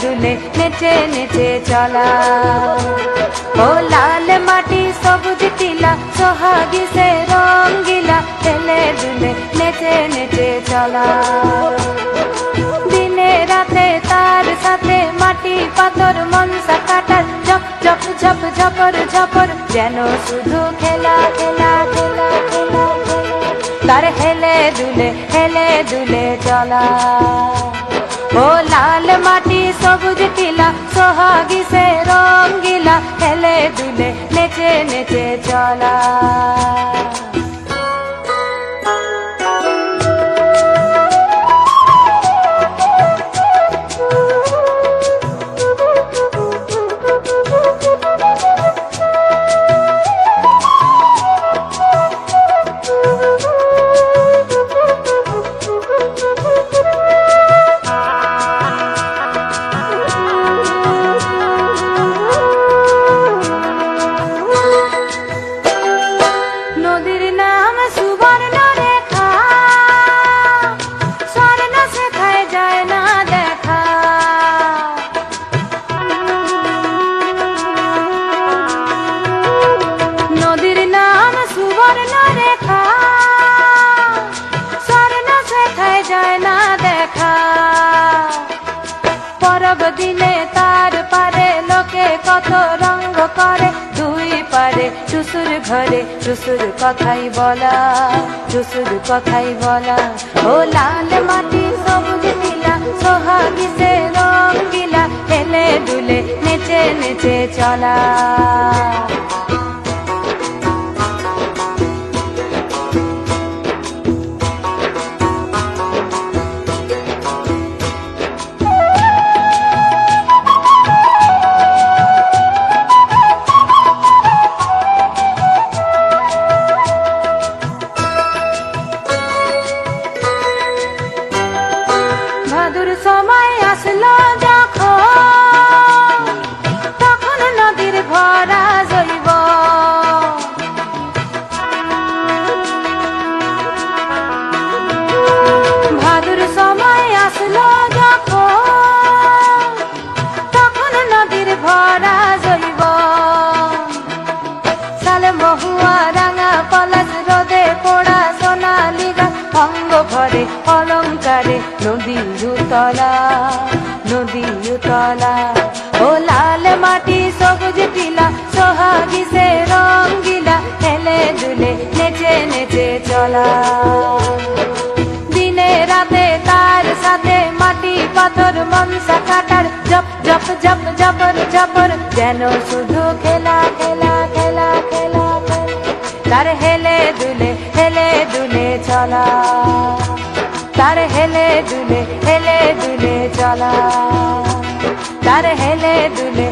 দুলে নেচে নেচে চলা। ও লাল মাটি সবুজ টিলা, সোহাগী সে রঙ্গিলা হেলে দুলে নেচে নেচে চলা। দিনে রাতে তার সাথে মাটি পাথর, মনসা কাটার ঝপ ঝপ ঝপ, ঝপর ঝপর, যেন শুধু খেলা খেলা খেলা খেলা। তার হেলে দুলে হেলে দুলে চলা। ও লাল মাটি সে রঙ্গিলা হেলে দুলে নেচে নেচে চলা। করে দুই পারে টুসুর ঘরে টুসুর কথাই বলা টুসুর কথাই বলা। ও লাল মাটি, সবুজ নীলা, সোহাগি সে রঙ গিলা হেলে দুলে নেচে নেচে চলা। সময় আসলো যখন, তখন নদীর ভরা জৈব। ভাদুর সময় আসলো যখন, তখন নদীর ভরা জৈব। সালে রাঙা পলাশ রোদে পোড়া সোনালি গাছ ভরে অলঙ্কারে নদী উতলা নদী উতলা ও লাল মাটি সবুজ টিলা, সোহাগী সে রঙ্গিলা, হেলে দুলে নেচে নেচে চলা। দিনে রাতে তার সাথে মাটি পাথর, মনসা কাটার, জপ জপ জপ, জপর জপর, যেন শুধু খেলা খেলা খেলা খেলা। তার হেলে দুলে হেলে দুলে চলা। তার হেলে দুলে হেলে দুলে চলা তার হেলে দুলে